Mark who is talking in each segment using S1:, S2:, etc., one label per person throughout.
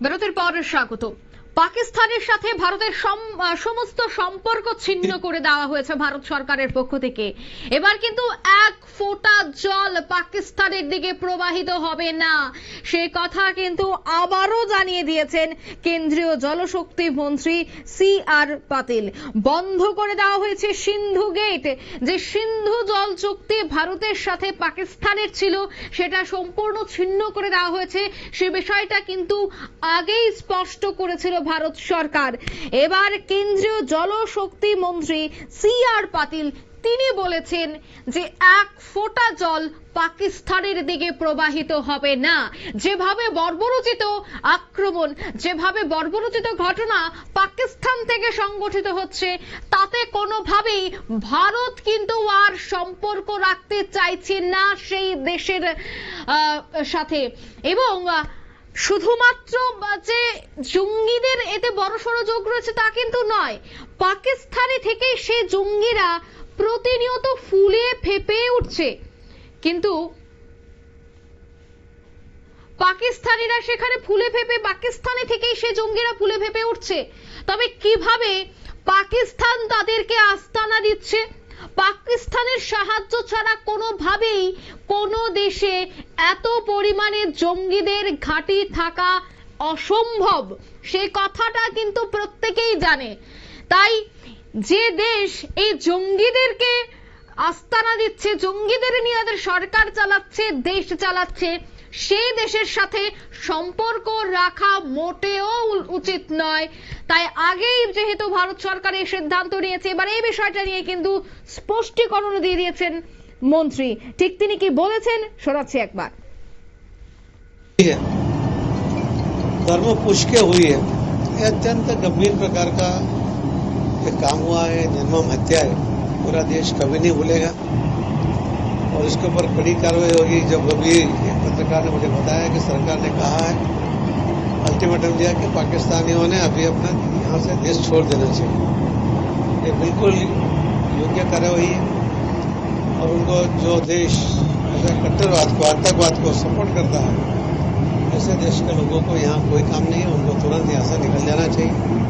S1: বিরতির পর স্বাগত পাকিস্তানের সাথে ভারতের সম- সমস্ত সম্পর্ক ছিন্ন করে দেওয়া হয়েছে ভারত সরকারের পক্ষ থেকে। এবার কিন্তু এক ফোঁটা জল পাকিস্তানের দিকে প্রবাহিত হবে না। সে কথা কিন্তু আবারও জানিয়ে দিয়েছেন কেন্দ্রীয় জলশক্তি মন্ত্রী সি আর পাতিল। বন্ধ করে দেওয়া হয়েছে সিন্ধু গেট। যে সিন্ধু জল চুক্তি ভারতের সাথে পাকিস্তানের ছিল, সেটা সম্পূর্ণ ছিন্ন করে দেওয়া হয়েছে। সে বিষয়টা কিন্তু আগেই স্পষ্ট করেছিল ভারত সরকার। এবার কেন্দ্রীয় জলশক্তি মন্ত্রী সি আর পাতিল তিনি বলেছেন যে এক ফোঁটা জল পাকিস্তানের দিকে প্রবাহিত হবে না। যেভাবে বর্বরচিত আক্রমণ, যেভাবে বর্বরচিত ঘটনা পাকিস্তান থেকে সংগঠিত হচ্ছে, তাতে কোনোভাবেই ভারত কিন্তু আর সম্পর্ক রাখতে চাইছে না সেই দেশের সাথে। এবং শুধুমাত্র যে জঙ্গিদের এতে বড় বড়সড় যোগ রয়েছে তা কিন্তু নয়। পাকিস্তানি থেকে সে জঙ্গিরা প্রতিনিয়ত ফুলে ফেপে উঠছে। কিন্তু পাকিস্তানিরা সেখানে ফুলে ফেপে, পাকিস্তানে থেকেই সে জঙ্গিরা ফুলে ফেপে উঠছে। তবে কীভাবে পাকিস্তান তাদেরকে আস্তানা দিচ্ছে? পাকিস্তানের সাহায্য ছাড়া কোনোভাবেই কোনো দেশে এত পরিমাণে জঙ্গিদের ঘাঁটি থাকা অসম্ভব। সেই কথাটা কিন্তু প্রত্যেকেই জানে। তাই যে দেশ এই জঙ্গিদেরকে আস্তানা দিচ্ছে, জঙ্গিদের নিয়ে সরকার চালাচ্ছে, দেশ চালাচ্ছে সেই দেশের সাথে সম্পর্ক রাখা মোটেও উ- উচিত নয় তাই আগেই যেহেতু ভারত সরকার এই সিদ্ধান্ত নিয়েছে এবার এই বিষয়টা নিয়ে কিন্তু স্পষ্টীকরণ দিয়ে দিয়েছেন মন্ত্রী ঠিক তিনি কি বলেছেন শোনাচ্ছি একবার
S2: है धर्म पुष्ट के हुई है यह अत्यंत गंभीर प्रकार का ये काम हुआ है निर्मम हत्या है पूरा देश कभी नहीं भूलेगा और इसके ऊपर कड़ी कार्रवाई होगी। जब अभी एक पत्रकार ने मुझे बताया कि सरकार ने कहा है अल्टीमेटम दिया कि पाकिस्तानियों ने अभी अपना यहाँ से देश छोड़ देना चाहिए। ये बिल्कुल योग्य कार्रवाई है और उनको जो देश, ऐसे कट्टरवाद को आतंकवाद को सपोर्ट करता है, ऐसे देश के लोगों को यहाँ कोई काम नहीं है, उनको तुरंत यहाँ से निकल जाना चाहिए।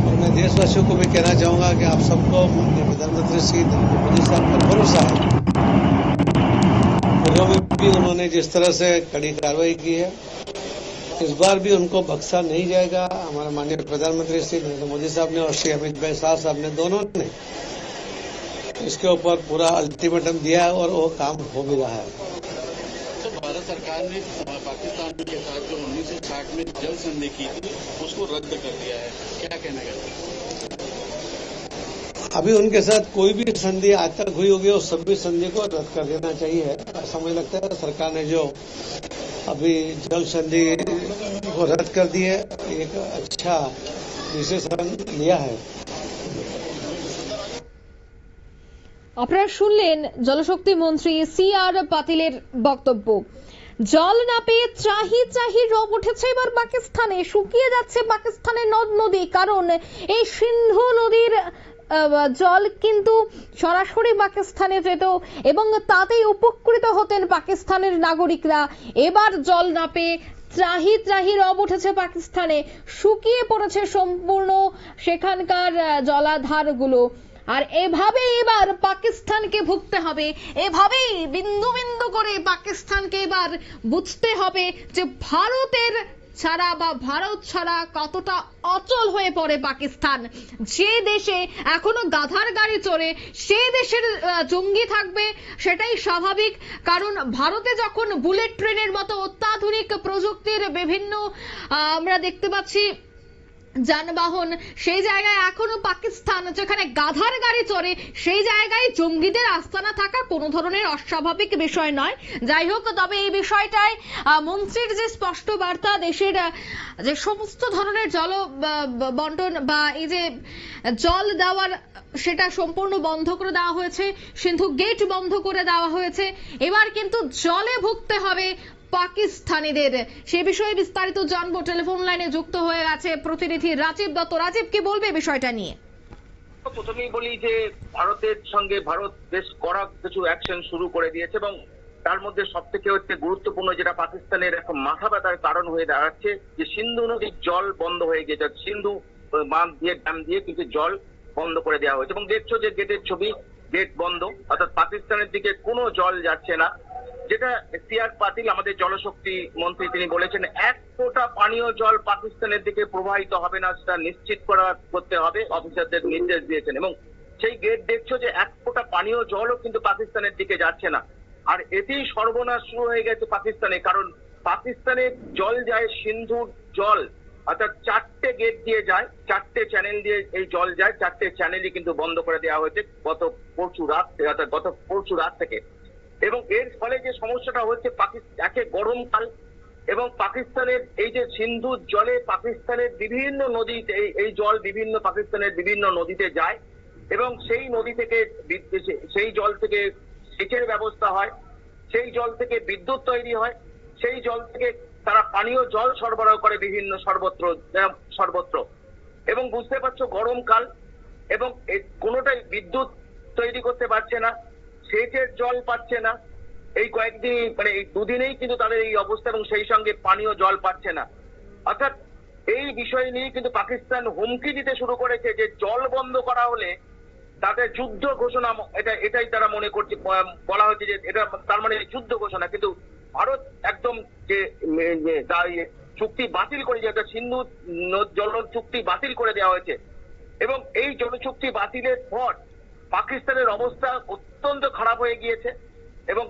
S2: और मैं देशवासियों को भी कहना चाहूँगा कि आप सबको प्रधानमंत्री श्री मोदी साहब पर भरोसा है। भी उन्होंने जिस तरह से कड़ी कार्रवाई की है, इस बार भी उनको बक्सा नहीं जाएगा। हमारे माननीय प्रधानमंत्री श्री नरेंद्र मोदी साहब ने और श्री अमित भाई शाह साहब ने दोनों ने इसके ऊपर पूरा अल्टीमेटम दिया है और वो काम हो भी रहा है।
S3: तो भारत सरकार ने पाकिस्तान के साथ जो 1960 में जल संधि की थी, उसको रद्द कर दिया है। क्या कहना है?
S2: अभी उनके साथ कोई भी संधि आज तक हुई होगी उस सभी संधि को रद्द कर देना चाहिए ऐसा मुझे लगता है सरकार ने जो अभी जल संधि को रद्द कर दी है एक अच्छा डिसीजन लिया है
S1: আপনারা শুনলেন জলশক্তি মন্ত্রী সি আর পাতিলের বক্তব্য জল না পেয়ে চাহি চাহি রব উঠেছে এবার পাকিস্তানে শুকিয়ে যাচ্ছে পাকিস্তানের নদ নদী কারণ এই সিন্ধু নদীর আহ, জল কিন্তু সরাসরি পাকিস্তানে যেত এবং তাতেই উপকৃত হতেন পাকিস্তানের নাগরিকরা। এবার জল না পেয়ে ত্রাহি ত্রাহি রব উঠেছে পাকিস্তানে। শুকিয়ে পড়েছে সম্পূর্ণ সেখানকার জলাধারগুলো। আর এভাবে এবার পাকিস্তানকে ভুগতে হবে। এভাবেই বিন্দু বিন্দু করে পাকিস্তানকে এবার বুঝতে হবে যে ভারতের ছাড়া বা ভারত ছাড়া কতটা অচল হয়ে পড়ে পাকিস্তান? যে দেশে এখনও গাধার গাড়ি চড়ে, সে দেশের জঙ্গি থাকবে, সেটাই স্বাভাবিক। কারণ ভারতে যখন বুলেট ট্রেনের মতো অত্যাধুনিক প্রযুক্তির বিভিন্ন আমরা দেখতে পাচ্ছি যানবাহন, সেই জায়গায় এখনও পাকিস্তান, যেখানে গাধার গাড়ি চড়ে, সেই জায়গায় জঙ্গিদের আস্তানা থাকা কোনো ধরনের অস্বাভাবিক বিষয় নয়। যাই হোক, তবে এই বিষয়টায় মন্ত্রীর যে স্পষ্ট বার্তা, দেশের যে সমস্ত ধরনের জল বন্টন বা এই যে জল দেওয়ার, সেটা সম্পূর্ণ বন্ধ করে দেওয়া হয়েছে, সিন্ধু গেট বন্ধ করে দেওয়া হয়েছে। এবার কিন্তু জলে ভুগতে হবে পাকিস্তানিদের। সে বিষয়ে বিস্তারিত জানব। টেলিফোন লাইনে যুক্ত হয়ে গেছে প্রতিনিধি রাজীব দত্ত। রাজীব, কি বলবে বিষয়টা নিয়ে?
S4: প্রথমেই বলি যে, ভারতের সঙ্গে ভারত বেশ কড়া কিছু অ্যাকশন শুরু করে দিয়েছে এবং তার মধ্যে সব থেকে হচ্ছে গুরুত্বপূর্ণ যেটা পাকিস্তানের এখন মাথা ব্যথার কারণ হয়ে দাঁড়াচ্ছে, যে সিন্ধু নদীর জল বন্ধ হয়ে গেছে সিন্ধু বাঁধ দিয়ে, ড্যাম দিয়ে কিন্তু জল বন্ধ করে দেওয়া হয়েছে। এবং দেখছ যে গেটের ছবি গেট বন্ধ। অর্থাৎ পাকিস্তানের দিকে কোনো জল যাচ্ছে না। যেটা সিআর পাতিল, আমাদের জলশক্তি মন্ত্রী, তিনি বলেছেন, এক ফোঁটা পানীয় জল পাকিস্তানের দিকে প্রবাহিত হবে না, সেটা নিশ্চিত করা করতে হবে, অফিসারদের নির্দেশ দিয়েছেন। এবং সেই গেট দেখছ যে এক ফোঁটা পানীয় জলও কিন্তু পাকিস্তানের দিকে যাচ্ছে না। আর এতেই সর্বনাশ শুরু হয়ে গেছে পাকিস্তানে, কারণ পাকিস্তানে জল যায়, সিন্ধুর জল, অর্থাৎ চারটে গেট দিয়ে যায়, চারটে চ্যানেল দিয়ে এই জল যায়, চারটে চ্যানেলই কিন্তু বন্ধ করে দেওয়া হয়েছে, গত পরশু রাত অর্থাৎ গত পরশু রাত থেকে। এবং এর ফলে যে সমস্যাটা হচ্ছে একে গরমকাল এবং পাকিস্তানের এই যে সিন্ধুর জলে পাকিস্তানের বিভিন্ন নদীতে এই- জল বিভিন্ন পাকিস্তানের বিভিন্ন নদীতে যায় এবং সেই নদী থেকে সেই জল থেকে সেচের ব্যবস্থা হয়, সেই জল থেকে বিদ্যুৎ তৈরি হয়, সেই জল থেকে তারা পানীয় জল সরবরাহ করে বিভিন্ন সর্বত্র সর্বত্র। এবং বুঝতে পারছ গরমকাল এবং কোনোটাই বিদ্যুৎ তৈরি করতে পারছে না। সেচের জল পাচ্ছে না। এই কয়েকদিন মানে এই দুদিনেই কিন্তু তাদের এই অবস্থা এবং সেই সঙ্গে পানীয় জল পাচ্ছে না। অর্থাৎ এই বিষয় নিয়ে কিন্তু পাকিস্তান হুমকি দিতে শুরু করেছে যে জল বন্ধ করা হলে তাদের যুদ্ধ ঘোষণা এটা, এটাই তারা মনে করছে বলা হচ্ছে যে এটা তার মানে যুদ্ধ ঘোষণা। কিন্তু ভারত একদম যে চুক্তি বাতিল করে যে সিন্ধু জল চুক্তি বাতিল করে দেওয়া হয়েছে। এবং এই জল চুক্তি বাতিলের পর পাকিস্তানের অবস্থা অত্যন্ত খারাপ হয়ে গিয়েছে। এবং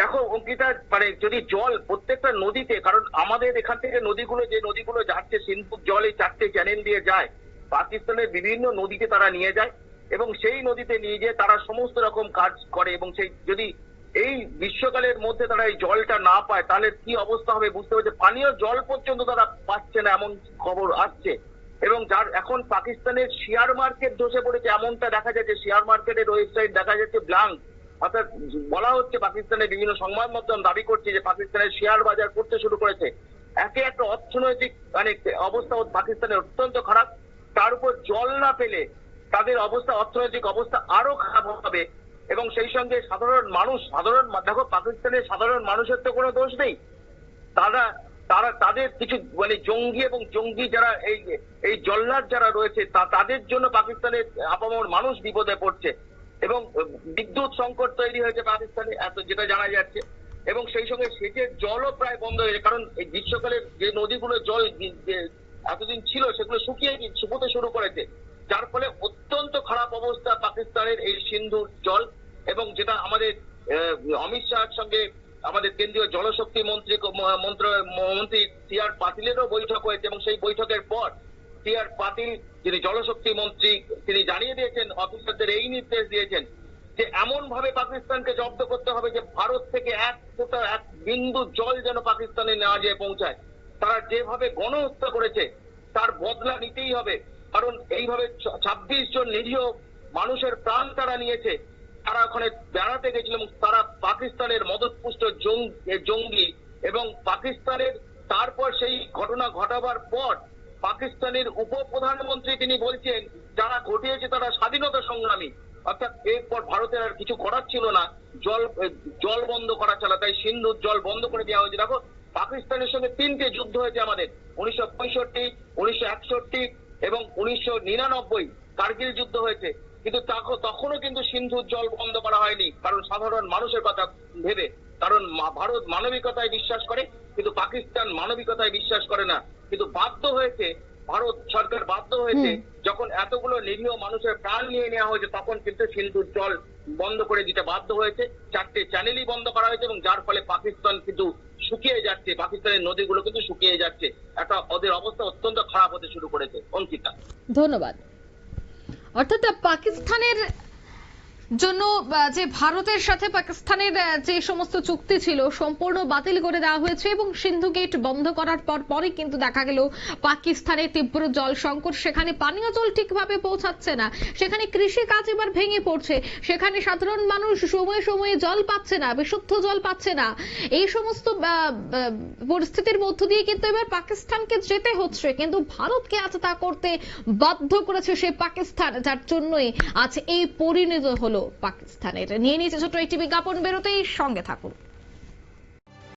S4: দেখো, অঙ্কিতা মানে যদি জল প্রত্যেকটা নদীতে, কারণ আমাদের এখান থেকে নদীগুলো, যে নদীগুলো যাচ্ছে সিন্ধুর জল এই চারটে চ্যানেল দিয়ে যায়, পাকিস্তানের বিভিন্ন নদীতে তারা নিয়ে যায়, এবং সেই নদীতে নিয়ে গিয়ে তারা সমস্ত রকম কাজ করে, এবং সেই, যদি এই গ্রীষ্মকালের মধ্যে তারা এই জলটা না পায়, তাহলে কি অবস্থা হবে বুঝতে পারছে পানীয় জল পর্যন্ত তারা পাচ্ছে না, এমন খবর আসছে। এবং যার এখন পাকিস্তানের শেয়ার মার্কেট ধসে পড়েছে, এমনটা দেখা যাচ্ছে শেয়ার মার্কেটের ওয়েবসাইট দেখা যাচ্ছে ব্লাঙ্ক অর্থাৎ বলা হচ্ছে পাকিস্তানের বিভিন্ন সংবাদ মাধ্যম দাবি করছে যে পাকিস্তানের শেয়ার বাজার করতে শুরু করেছে। একে একটা অর্থনৈতিক মানে অবস্থা পাকিস্তানের অত্যন্ত খারাপ। তার উপর জল না পেলে তাদের অবস্থা, অর্থনৈতিক অবস্থা আরও খারাপ হবে। এবং সেই সঙ্গে সাধারণ মানুষ, সাধারণ, দেখো পাকিস্তানের সাধারণ মানুষের তো কোনো দোষ নেই। তারা তারা তাদের কিছু মানে জঙ্গি এবং জঙ্গি যারা এই এই জল্লাদ যারা রয়েছে, তা- তাদের জন্য পাকিস্তানের আপামর মানুষ বিপদে পড়ছে। এবং বিদ্যুৎ সংকট তৈরি হয়েছে পাকিস্তানে, এত যেটা জানা যাচ্ছে। এবং সেই সঙ্গে সেচের জলও প্রায় বন্ধ হয়েছে কারণ এই গ্রীষ্মকালে যে নদীগুলো জল এতদিন ছিল, সেগুলো শুকিয়ে শুকোতে শুরু করেছে। যার ফলে অত্যন্ত খারাপ অবস্থা পাকিস্তানের এই সিন্ধুর জল। এবং যেটা আমাদের অমিত শাহের সঙ্গে আমাদের কেন্দ্রীয় জলশক্তি মন্ত্রী মন্ত্র মন্ত্রী সি আর পাতিলেরও বৈঠক হয়েছে এবং সেই বৈঠকের পর সি আর পাতিল যিনি জলশক্তি মন্ত্রী, তিনি জানিয়ে দিয়েছেন, অফিসারদের এই নির্দেশ দিয়েছেন যে এমন ভাবে পাকিস্তানকে জব্দ করতে হবে যে ভারত থেকে এক ফোঁটা, এক বিন্দু জল যেন পাকিস্তানে না যেয়ে পৌঁছায়। তারা যেভাবে গণহত্যা করেছে, তার বদলা নিতেই হবে। কারণ এইভাবে ছাব্বিশ জন নিরীহ মানুষের প্রাণ তারা নিয়েছে। তারা ওখানে বেড়াতে গেছিল এবং তারা পাকিস্তানের মদতপুষ্ট জঙ্গি এবং পাকিস্তানের তারপর সেই ঘটনা ঘটাবার পর পাকিস্তানের উপপ্রধানমন্ত্রী তিনি বলছেন, যারা ঘটিয়েছে তারা স্বাধীনতা সংগ্রামী। অর্থাৎ এরপর ভারতের আর কিছু করার ছিল না। জল জল বন্ধ করা ছাড়া, তাই সিন্ধুর জল বন্ধ করে দেওয়া হয়েছে। দেখো, পাকিস্তানের সঙ্গে তিনটে যুদ্ধ হয়েছে আমাদের। উনিশশো পঁয়ষট্টি, উনিশশো একষট্টি এবং উনিশশো নিরানব্বই কার্গিল যুদ্ধ হয়েছে। কিন্তু তখনও কিন্তু সিন্ধুর জল বন্ধ করা হয়নি। কারণ সাধারণ মানুষের কথা ভেবে কারণ ভারত মানবিকতায় বিশ্বাস করে কিন্তু পাকিস্তান মানবিকতায় বিশ্বাস করে না। কিন্তু বাধ্য হয়েছে ভারত সরকার বাধ্য হয়েছে যখন এতগুলো নিরীহ মানুষের প্রাণ নিয়ে নেওয়া হয়েছে তখন কিন্তু সিন্ধুর জল বন্ধ করে দিতে বাধ্য হয়েছে। চারটে চ্যানেলই বন্ধ করা হয়েছে এবং যার ফলে পাকিস্তান কিন্তু শুকিয়ে যাচ্ছে। পাকিস্তানের নদীগুলো কিন্তু শুকিয়ে যাচ্ছে। একটা ওদের অবস্থা অত্যন্ত খারাপ হতে শুরু করেছে। অঙ্কিতা।
S1: ধন্যবাদ। অর্থাৎ পাকিস্তানের জন্য যে ভারতের সাথে পাকিস্তানের যে সমস্ত চুক্তি ছিল, সম্পূর্ণ বাতিল করে দেওয়া হয়েছে এবং সিন্ধু গেট বন্ধ করার পর পরই কিন্তু দেখা গেল পাকিস্তানের তীব্র জল সংকট। সেখানে পানীয় জল ঠিকভাবে পৌঁছাচ্ছে না। সেখানে কৃষি কাজ এবার ভেঙে পড়ছে। সেখানে সাধারণ মানুষ সময়ে সময়ে জল পাচ্ছে না, বিশুদ্ধ জল পাচ্ছে না। এই সমস্ত পরিস্থিতির মধ্য দিয়ে কিন্তু এবার পাকিস্তানকে যেতে হচ্ছে। কিন্তু ভারতকে আজ তা করতে বাধ্য করেছে সে পাকিস্তান, যার জন্যই আজ এই পরিণত হলো। পাকিস্তানের। নিয়ে নিয়েছে ছোট একটি বিজ্ঞাপন বেরোতেই সঙ্গে থাকুন।